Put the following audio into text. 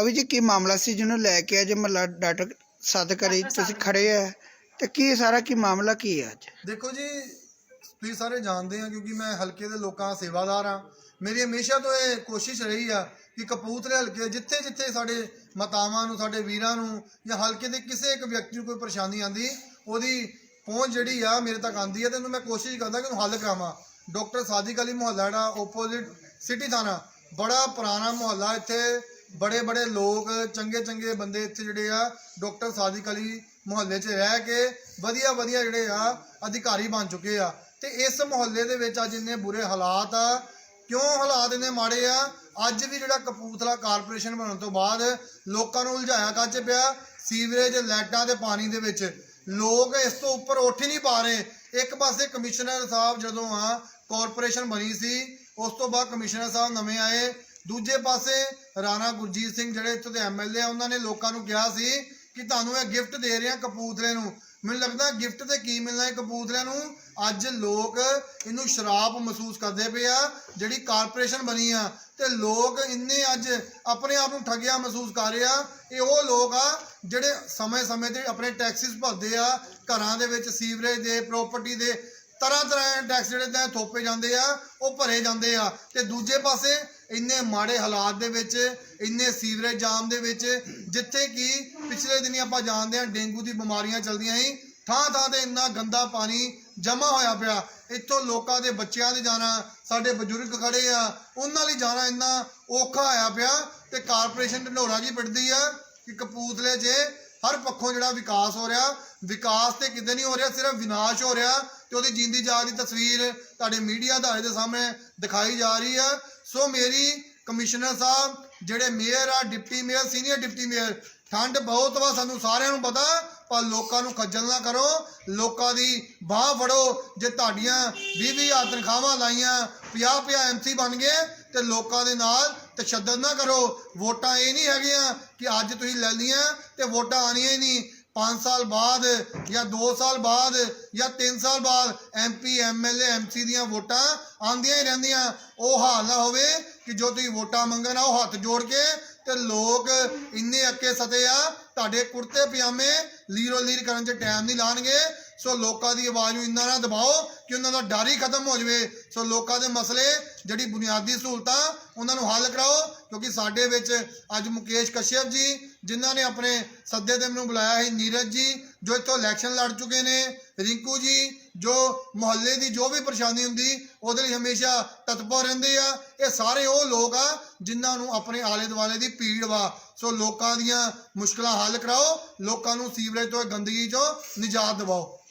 ਅਭੀ ਜੀ ਕੀ ਮਾਮਲਾ ਸੀ ਜਿਹਨੂੰ ਲੈ ਕੇ ਅੱਜ ਮਹੱਲਾ ਡਾਕਟਰ ਸੱਦ ਕਰੀ ਤੁਸੀਂ ਖੜੇ ਆ? ਤੇ ਕੀ ਸਾਰਾ ਕੀ ਮਾਮਲਾ ਕੀ ਹੈ ਅੱਜ? ਦੇਖੋ ਜੀ ਤੁਸੀਂ ਸਾਰੇ ਜਾਣਦੇ ਆ ਕਿਉਂਕਿ ਮੈਂ ਹਲਕੇ ਦੇ ਲੋਕਾਂ ਦਾ ਸੇਵਾਦਾਰ ਆ। ਮੇਰੀ ਹਮੇਸ਼ਾ ਤੋਂ ਇਹ ਕੋਸ਼ਿਸ਼ ਰਹੀ ਆ ਕਿ ਕਪੂਰਥਲੇ ਹਲਕੇ ਜਿੱਥੇ ਜਿੱਥੇ ਸਾਡੇ ਮਾਤਾਵਾਂ ਨੂੰ ਸਾਡੇ ਵੀਰਾਂ ਨੂੰ ਜਾਂ ਹਲਕੇ ਦੇ ਕਿਸੇ ਇੱਕ ਵਿਅਕਤੀ ਨੂੰ ਕੋਈ ਪਰੇਸ਼ਾਨੀ ਆਂਦੀ ਉਹਦੀ ਪਹੁੰਚ ਜਿਹੜੀ ਆ ਮੇਰੇ ਤੱਕ ਆਂਦੀ ਹੈ ਤੇ ਉਹਨੂੰ ਮੈਂ ਕੋਸ਼ਿਸ਼ ਕਰਦਾ ਕਿ ਉਹਨੂੰ ਹੱਲ ਕਰਾਵਾਂ। ਡਾਕਟਰ ਸਾਦਿਕ ਅਲੀ ਮੁਹੱਲਾ ਜਿਹੜਾ ਆਪੋਜ਼ਿਟ ਸਿਟੀ ਥਾਣਾ ਬੜਾ ਪੁਰਾਣਾ ਮੁਹੱਲਾ ਇੱਥੇ ਬੜੇ ਬੜੇ ਲੋਕ ਚੰਗੇ ਚੰਗੇ ਬੰਦੇ ਇੱਥੇ ਜਿਹੜੇ ਆ, ਡਾਕਟਰ ਸਾਦਿਕ ਅਲੀ ਮੁਹੱਲੇ 'ਚ ਰਹਿ ਕੇ ਵਧੀਆ ਵਧੀਆ ਜਿਹੜੇ ਆ, ਅਧਿਕਾਰੀ ਬਣ ਚੁੱਕੇ ਆ। ਤੇ ਇਸ ਮੁਹੱਲੇ ਦੇ ਵਿੱਚ ਅੱਜ ਇੰਨੇ ਬੁਰੇ ਹਾਲਾਤ ਆ। ਕਿਉਂ ਹਾਲਾਤ ਇੰਨੇ ਮਾੜੇ ਆ? ਅੱਜ ਵੀ ਜਿਹੜਾ ਕਪੂਰਥਲਾ ਕਾਰਪੋਰੇਸ਼ਨ ਬਣਨ ਤੋਂ ਬਾਅਦ ਲੋਕਾਂ ਨੂੰ ਉਲਝਾਇਆ ਕੱਚ ਪਿਆ, ਸੀਵਰੇਜ ਲਾਈਟਾਂ ਦੇ ਪਾਣੀ ਦੇ ਵਿੱਚ। ਲੋਕ ਇਸ ਤੋਂ ਉੱਪਰ ਉੱਠ ਹੀ ਨਹੀਂ ਪਾ ਰਹੇ। ਇੱਕ ਪਾਸੇ ਕਮਿਸ਼ਨਰ ਸਾਹਿਬ ਜਦੋਂ ਆ, ਕਾਰਪੋਰੇਸ਼ਨ ਬਣੀ ਸੀ, ਉਸ ਤੋਂ ਬਾਅਦ ਕਮਿਸ਼ਨਰ ਸਾਹਿਬ ਨਵੇਂ ਆਏ। ਦੂਜੇ ਪਾਸੇ ਰਾਣਾ ਗੁਰਜੀਤ ਸਿੰਘ ਜਿਹੜੇ ਇੱਥੋਂ ਦੇ ਐਮਐਲਏ ਆ, ਉਹਨਾਂ ਨੇ ਲੋਕਾਂ ਨੂੰ ਕਿਹਾ ਸੀ ਕਿ ਤੁਹਾਨੂੰ ਇਹ ਗਿਫਟ ਦੇ ਰਹੇ ਆ ਕਪੂਰਥਲੇ ਨੂੰ। ਮੈਨੂੰ ਲੱਗਦਾ ਗਿਫਟ ਤੇ ਕੀ ਮਿਲਣਾ ਹੈ ਕਪੂਰਥਲੇ ਨੂੰ? ਅੱਜ ਲੋਕ ਇਹਨੂੰ ਸ਼ਰਾਪ ਮਹਿਸੂਸ ਕਰਦੇ ਪਏ ਆ, ਜਿਹੜੀ ਕਾਰਪੋਰੇਸ਼ਨ ਬਣੀ ਆ, ਤੇ ਲੋਕ ਇੰਨੇ ਅੱਜ ਆਪਣੇ ਆਪ ਨੂੰ ਠੱਗਿਆ ਮਹਿਸੂਸ ਕਰ ਰਹੇ ਆ। ਇਹ ਉਹ ਲੋਕ ਆ ਜਿਹੜੇ ਸਮੇਂ-ਸਮੇਂ ਤੇ ਆਪਣੇ ਟੈਕਸਿਸ ਭਰਦੇ ਆ, ਘਰਾਂ ਦੇ ਵਿੱਚ ਸੀਵਰੇਜ ਦੇ ਪ੍ਰਾਪਰਟੀ ਦੇ ਤਰ੍ਹਾਂ ਤਰ੍ਹਾਂ ਦੇ ਟੈਕਸ ਜਿਹੜੇ ਤਾਂ ਥੋਪੇ ਜਾਂਦੇ ਆ, ਉਹ ਭਰੇ ਜਾਂਦੇ ਆ। ਤੇ ਦੂਜੇ ਪਾਸੇ ਇੰਨੇ ਮਾੜੇ ਹਾਲਾਤ ਦੇ ਵਿੱਚ, ਇੰਨੇ ਸੀਵਰੇਜ ਜਾਮ ਦੇ ਵਿੱਚ, ਜਿੱਥੇ ਕਿ ਪਿਛਲੇ ਦਿਨੀ ਆਪਾਂ ਜਾਣਦੇ ਆ ਡੇਂਗੂ ਦੀ ਬਿਮਾਰੀਆਂ ਚੱਲਦੀਆਂ ਸੀ, ਥਾਂ ਥਾਂ ਤੇ ਇੰਨਾ ਗੰਦਾ ਪਾਣੀ ਜਮਾ ਹੋਇਆ ਪਿਆ। ਇੱਥੋਂ ਲੋਕਾਂ ਦੇ ਬੱਚਿਆਂ ਦੇ ਜਾਣਾ, ਸਾਡੇ ਬਜ਼ੁਰਗ ਖੜੇ ਆ, ਉਹਨਾਂ ਲਈ ਜਾਣਾ ਇੰਨਾ ਔਖਾ ਹੋਇਆ ਪਿਆ ਤੇ ਕਾਰਪੋਰੇਸ਼ਨ ਢੰਡੋਰਾ ਜੀ ਪਿੱਟਦੀ ਆ ਕਿ ਕਪੂਰਥਲੇ 'ਚ ਹਰ ਪੱਖੋਂ ਜਿਹੜਾ ਵਿਕਾਸ ਹੋ ਰਿਹਾ, ਵਿਕਾਸ ਤੇ ਕਿਤੇ ਨਹੀਂ ਹੋ ਰਿਹਾ, ਸਿਰਫ ਵਿਨਾਸ਼ ਹੋ ਰਿਹਾ ਤੇ ਉਹਦੀ ਜਿੰਦੀ ਜਾਗ ਦੀ ਤਸਵੀਰ ਤੁਹਾਡੇ ਮੀਡੀਆ ਅਦਾਰੇ ਦੇ ਸਾਹਮਣੇ ਦਿਖਾਈ ਜਾ ਰਹੀ ਹੈ। ਸੋ ਮੇਰੀ ਕਮਿਸ਼ਨਰ ਸਾਹਿਬ, ਜਿਹੜੇ ਮੇਅਰ ਆ, deputy mayor, senior deputy mayor ਠੰਡ ਬਹੁਤ ਵਾ, ਸਾਨੂੰ ਸਾਰਿਆਂ ਨੂੰ ਪਤਾ, ਪਰ ਲੋਕਾਂ ਨੂੰ ਖੱਜਲ ਨਾ ਕਰੋ, ਲੋਕਾਂ ਦੀ ਬਾਹ ਫੜੋ, ਜੇ ਤੁਹਾਡੀਆਂ 20 ਹਜ਼ਾਰ ਤਨਖਾਹਾਂ ਲਾਈਆਂ 50 50 ਐਮਸੀ ਬਣ ਗਏ, ਤੇ ਲੋਕਾਂ ਦੇ ਨਾਲ ਤਸ਼ੱਦਦ ਨਾ ਕਰੋ। ਵੋਟਾਂ ਇਹ ਨਹੀਂ ਹੈਗੀਆਂ ਕਿ ਅੱਜ ਤੁਸੀਂ ਲੈ ਲਈਆਂ ਤੇ ਵੋਟਾਂ ਆਣੀਆਂ ਹੀ ਨਹੀਂ। 5 ਸਾਲ ਬਾਅਦ ਜਾਂ 2 ਸਾਲ ਬਾਅਦ ਜਾਂ 3 ਸਾਲ ਬਾਅਦ ਐਮਪੀ ਐਮਐਲਏ ਐਮਸੀ ਦੀਆਂ ਵੋਟਾਂ ਆਉਂਦੀਆਂ ਹੀ ਰਹਿੰਦੀਆਂ। ਉਹ ਹਾਲ ਨਾ ਹੋਵੇ ਕਿ ਜੋ ਤੁਸੀਂ ਵੋਟਾਂ ਮੰਗਣ ਆਓ, ਹੱਥ ਜੋੜ ਕੇ ਤੇ ਲੋਕ ਇੰਨੇ ਅੱਕੇ ਸਤੇ ਆ, ਤੁਹਾਡੇ ਕੁੜਤੇ ਪਜਾਮੇ ਲੀਰੋ ਲੀਰ ਕਰਨ 'ਚ ਟਾਈਮ ਨਹੀਂ ਲਾਣਗੇ। ਸੋ ਲੋਕਾਂ ਦੀ ਆਵਾਜ਼ ਨੂੰ ਇੰਨਾ ਨਾ ਦਬਾਓ ਕਿ ਉਹਨਾਂ ਦਾ ਡਰ ਹੀ ਖਤਮ ਹੋ ਜਾਵੇ। ਸੋ ਲੋਕਾਂ ਦੇ ਮਸਲੇ, ਜਿਹੜੀ ਬੁਨਿਆਦੀ ਸਹੂਲਤਾਂ, ਉਹਨਾਂ ਨੂੰ ਹੱਲ ਕਰਾਓ, ਕਿਉਂਕਿ ਸਾਡੇ ਵਿੱਚ ਅੱਜ ਮੁਕੇਸ਼ ਕਸ਼ਯਪ ਜੀ, ਜਿਨ੍ਹਾਂ ਨੇ ਆਪਣੇ ਸੱਦੇ ਤੇ ਮੈਨੂੰ ਬੁਲਾਇਆ ਸੀ, ਨੀਰਜ ਜੀ ਜੋ ਇੱਥੋਂ ਇਲੈਕਸ਼ਨ ਲੜ ਚੁੱਕੇ ਨੇ, ਰਿੰਕੂ ਜੀ, ਜੋ ਮੁਹੱਲੇ ਦੀ ਜੋ ਵੀ ਪਰੇਸ਼ਾਨੀ ਹੁੰਦੀ, ਉਹਦੇ ਲਈ ਹਮੇਸ਼ਾ ਤਤਪਰ ਰਹਿੰਦੇ ਆ। ਇਹ ਸਾਰੇ ਉਹ ਲੋਕ ਆ ਜਿਨ੍ਹਾਂ ਨੂੰ ਆਪਣੇ ਆਲੇ ਦੁਆਲੇ ਦੀ ਪੀੜ ਵਾ। ਸੋ ਲੋਕਾਂ ਦੀਆਂ ਮੁਸ਼ਕਲਾਂ ਹੱਲ ਕਰਾਓ, ਲੋਕਾਂ ਨੂੰ ਸੀਵਰੇਜ ਤੋਂ, ਗੰਦਗੀ ਚੋਂ ਨਿਜਾਤ ਦਿਵਾਓ।